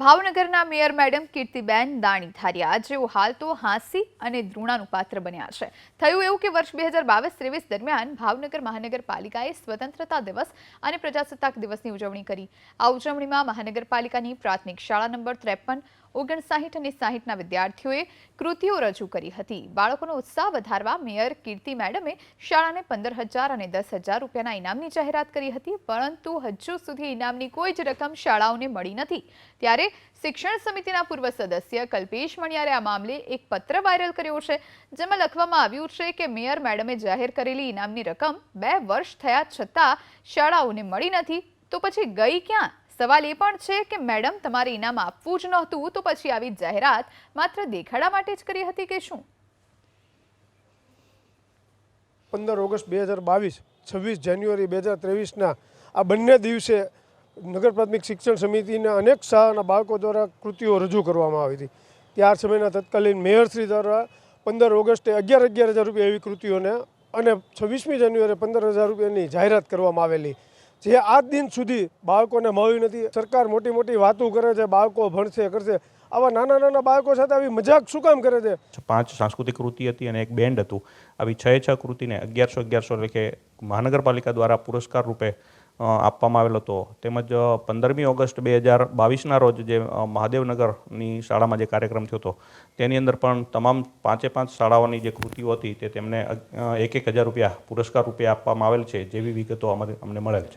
ભાવનગરના mayor madam Kirtiben Dani ધારિયા. જેઓ હાલ તો હાંસી અને દ્રોણાનું પાત્ર બન્યા છે. થયું એવું કે વર્ષ બે હજાર બાવીસ ત્રેવીસ દરમિયાન ભાવનગર મહાનગરપાલિકાએ સ્વતંત્રતા દિવસ અને પ્રજાસત્તાક દિવસની ઉજવણી કરી. આ ઉજવણીમાં મહાનગરપાલિકાની પ્રાથમિક શાળા નંબર ત્રેપન, ઓગણસાઠ અને સાહીઠના વિદ્યાર્થીઓએ કૃતિઓ રજૂ કરી હતી. બાળકોનો ઉત્સાહ વધારવા મેયર કીર્તિ મેડમે શાળાને પંદર હજાર અને દસ હજાર રૂપિયાના ઇનામની જાહેરાત કરી હતી, પરંતુ હજુ સુધી ઇનામની કોઈ જ રકમ શાળાઓને મળી નથી. ત્યારે શિક્ષણ સમિતિના પૂર્વ સદસ્ય કલ્પેશ મણિયારે આ મામલે એક પત્ર વાયરલ કર્યો છે, જેમાં લખવામાં આવ્યું છે કે મેયર મેડમે જાહેર કરેલી ઇનામની રકમ બે વર્ષ થયા છતાં શાળાઓને મળી નથી. તો પછી ગઈ ક્યાં? સવાલ એ પણ છે કે મેડમ તમારે ઇનામ આપવું જ નહોતું, તો પછી આવી જાહેરાત માત્ર દેખાડા માટે જ કરી હતી કે શું? પંદર ઓગસ્ટ બે હજાર બાવીસ, છવ્વીસ જાન્યુઆરી બે હજાર ત્રેવીસના આ બંને દિવસે નગર પ્રાથમિક શિક્ષણ સમિતિના અનેક શાળાના બાળકો દ્વારા કૃતિઓ રજૂ કરવામાં આવી હતી. ત્યાર સમયના તત્કાલીન મેયરશ્રી દ્વારા પંદર ઓગસ્ટે અગિયાર અગિયાર હજાર રૂપિયા એવી કૃતિઓને અને છવ્વીસમી જાન્યુઆરીએ પંદર હજાર રૂપિયાની જાહેરાત કરવામાં આવેલી. જે આજ દિન સુધી બાળકોને મળ્યું નથી. સરકાર મોટી મોટી વાતો કરે છે, બાળકો ભણશે, કરશે. આવા નાના નાના બાળકો સાથે આવી મજાક શું કામ કરે છે? પાંચ સાંસ્કૃતિક કૃતિ હતી અને એક બેન્ડ હતું. આવી છ છ કૃતિને અગિયારસો અગિયારસો લેખે મહાનગરપાલિકા દ્વારા પુરસ્કાર રૂપે આપવામાં આવેલો હતો. તેમજ પંદરમી ઓગસ્ટ બે હજાર બાવીસના રોજ જે મહાદેવનગરની શાળામાં જે કાર્યક્રમ થયો હતો, તેની અંદર પણ તમામ પાંચે પાંચ શાળાઓની જે કૃતિઓ હતી તે તેમને એક એક હજાર રૂપિયા પુરસ્કાર રૂપે આપવામાં આવેલ છે જેવી વિગતો અમારે, અમને મળેલ છે.